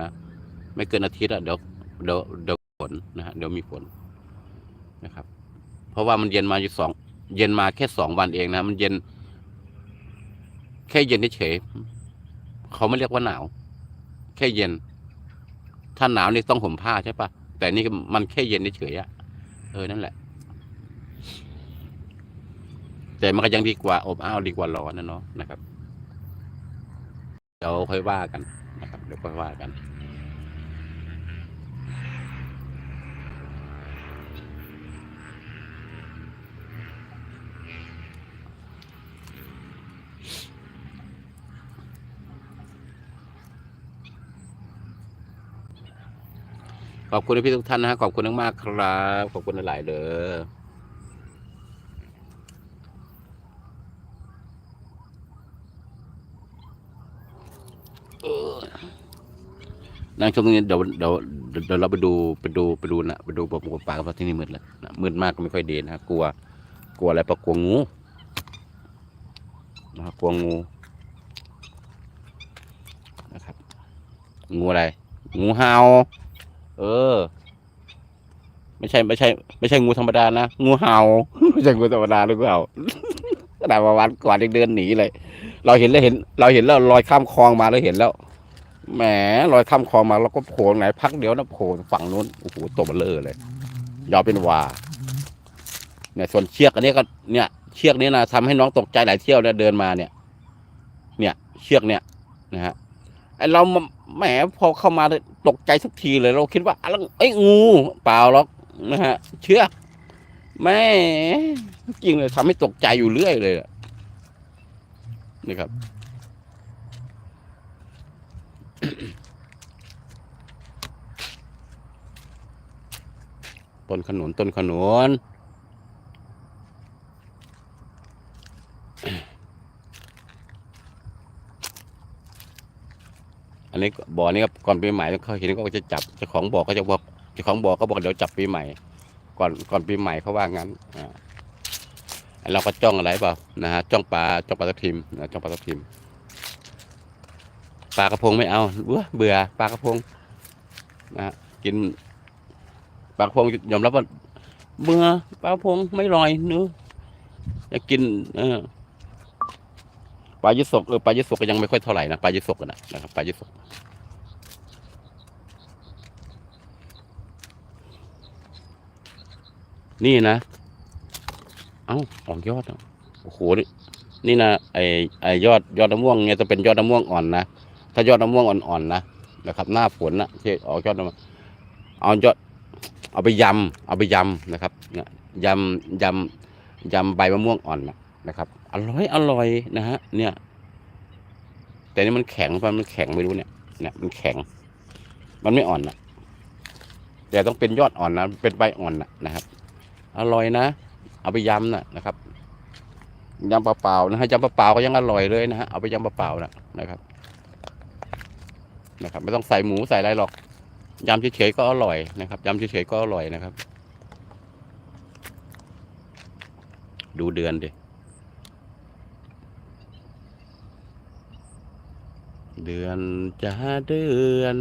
นะไม่เกินอาทิตย์อะเดี๋ยวเดี๋ยวเดี๋ยวฝนนะฮะเดี๋ยวมีฝนนะครับ เพราะว่ามันเย็นมาอยู่สองเย็นมาแค่สองวันเองนะ มันเย็น แค่เย็นเฉยเขาไม่เรียกว่าหนาว แค่เย็น ถ้าหนาวนี่ต้องห่มผ้าใช่ปะแต่นี่มันแค่เย็นเฉยอะเออนั่นแหละ แต่มันก็ยังดีกว่าอบอ้าวดีกว่าร้อนนะเนาะนะครับเดี๋ยวค่อยว่ากัน ดี๋ยวค่อยว่ากัน ขอบคุณพี่ทุกท่านนะฮะขอบคุณมากๆครับ ขอบคุณหลายๆเด้อเออ นั่งชมตรงนี้เดี๋ยวเดี๋ยวเดี๋ยวเราไปดูไปดูไปดูนะไปดูปลากันเพราะที่นี่มืดแล้วนะมืดมากก็ไม่ค่อยเดีนะกลัว กลัวอะไรปะกลัวงูนะครับกลัวงูนะครับ งูอะไร งูเห่าเออ ไม่ใช่ไม่ใช่ ไม่ใช่งูธรรมดานะงูเห่าไม่ใช่งูธรรมดาหรือเปล่าขนาดประวันก่อนยังเดินหนีเลย เราเห็นแล้วเห็น เราเห็นแล้วลอยข้ามคลองมาแล้วเห็นแล้วแหมลอยข้ามคลองมาแล้วก็โผล่ไหนพักเดียวนะโผล่ฝั่งนู้นโอ้โหตัวเบลอเลยยาวเป็นวาเนี่ยส่วนเชือกอันนี้ก็เนี่ย เชือกนี้นะทำให้น้องตกใจหลายเที่ยวเนี่ยเดินมาเนี่ย เนี่ยเชือกเนี่ยนะฮะไอเราแหมพอเข้ามาตกใจสักทีเลยเราคิดว่าอะไรเอ้งูเปล่าหรอกนะฮะ เชือกแม่จริงเลยทำให้ตกใจอยู่เรื่อยเลย อะครับ ต้นขนุนต้นขนุนอันนี้บ่อนี้ครับก่อนปีใหม่เขาเห็นก็จะจับเจ้าของบ่อก็จะบอกเจ้าของบ่อก็บอกเดี๋ยวจับปีใหม่ ก่อนก่อนปีใหม่เขาว่างั้นอ่า เราก็จ้องอะไรเปล่านะฮะจ้องปลาจ้องปลาทับทิมนะจ้องปลาทับทิมปลากระพงไม่เอาเบื่อเบื่อปลากระพงนะกินปลากระพงยอมรับว่าเบื่อปลากระพงไม่ลอยเนื้อะอยากกินเออปลายุสกเออปลายุสกก็ยังไม่ค่อยเท่าไหร่นะปลายุสกกันนะนะครับปลายุสกนี่นะ เอ้าออกยอดอะโอ้โหนี่นี่นะไอไอยอดยอดมะม่วงเนี่ยจะเป็นยอดมะม่วงอ่อนนะถ้ายอดมะม่วงอ่อนๆนะนะครับ หน้าฝนนะที่ออกยอดมะม่วงเอายอดเอาไปยำเอาไปยำนะครับเนี่ยยำยำยำใบมะม่วงอ่อนนะนะครับอร่อยอร่อยนะฮะเนี่ย แต่นี่มันแข็งไปมันแข็งไม่รู้เนี่ยเนี่ยมันแข็ง มันไม่อ่อนนะแต่ต้องเป็นยอดอ่อนนะเป็นใบอ่อนนะนะครับ อร่อยนะ เอาไปยำนะนะครับยำเปล่าๆนะฮะยำเปล่าๆก็ยังอร่อยเลยนะฮะเอาไปยำเปล่าๆนะนะครับ นะครับ ไม่ต้องใส่หมูใส่อะไรหรอกยำเฉยๆก็อร่อยนะครับยำเฉยๆก็อร่อยนะครับ ดูเดือนดิเดือนจะเดือน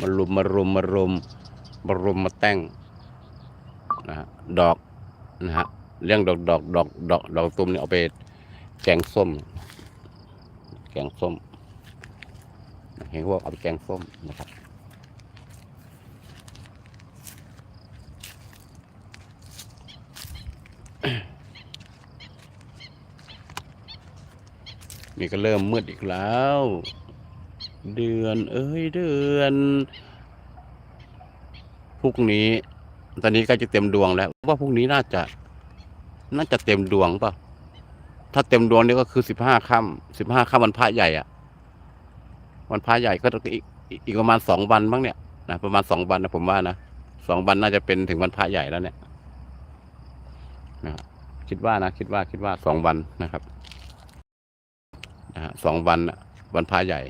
มารุมมารุมมารุมมารุมมาแต่งนะฮะดอกนะฮะเรื่องดอกดอกดอกดอกดอกตุ้มนี่เอาไปแกงส้ม แกงส้ม เห็นว่าเอาไปแกงส้มนะครับนี่ก็เริ่มมืดอีกแล้ว เดือน เอ้ยเดือนพรุ่งนี้ ตอนนี้กล้จะเต็มดวงแล้วว่าพรุ่งนี้น่าจะ น่าจะเต็มดวงป่ะถ้าเต็มดวงนี่ก็คือสิบห้าค่ำสิบห้าค่ำวันพระใหญ่อะวันพระใหญ่ก็อีกอีกประมาณสองวันบ้างเนี่ยนะประมาณสองวันนะผมว่านะสองวันน่าจะเป็นถึงวันพระใหญ่แล้วเนี่ยนะครับคิดว่านะคิดว่าคิดว่าสองวันนะครับนะสองวันวันพระใหญ่